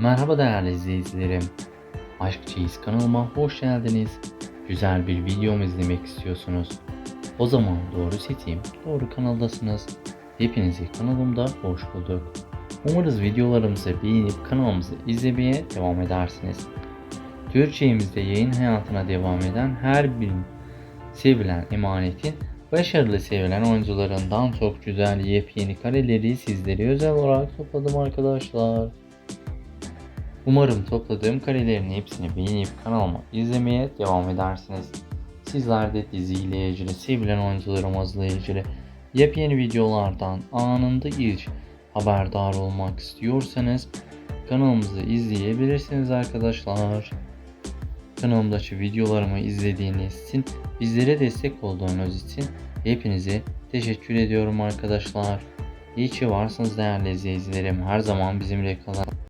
Merhaba değerli izleyicilerim. Aşk Çeyiz kanalıma hoş geldiniz. Güzel bir videomu izlemek istiyorsunuz. O zaman doğru seçim, doğru kanaldasınız. Hepinizi kanalımda hoş bulduk. Umarız videolarımızı beğenip kanalımızı izlemeye devam edersiniz. Türkçemizde yayın hayatına devam eden her bir sevilen emanetin başarılı sevilen oyuncularından çok güzel yepyeni kareleri sizlere özel olarak topladım arkadaşlar. Umarım topladığım karelerin hepsini beğenip kanalıma izlemeye devam edersiniz. Sizler de diziyle ilgili, sevilen oyuncularımızla ilgili yepyeni videolardan anında ilk haberdar olmak istiyorsanız kanalımızı izleyebilirsiniz arkadaşlar. Kanalımdaki videolarımı izlediğiniz için, bizlere destek olduğunuz için hepinize teşekkür ediyorum arkadaşlar. İyi ki varsınız değerli izleyicilerim. Her zaman bizimle kalın.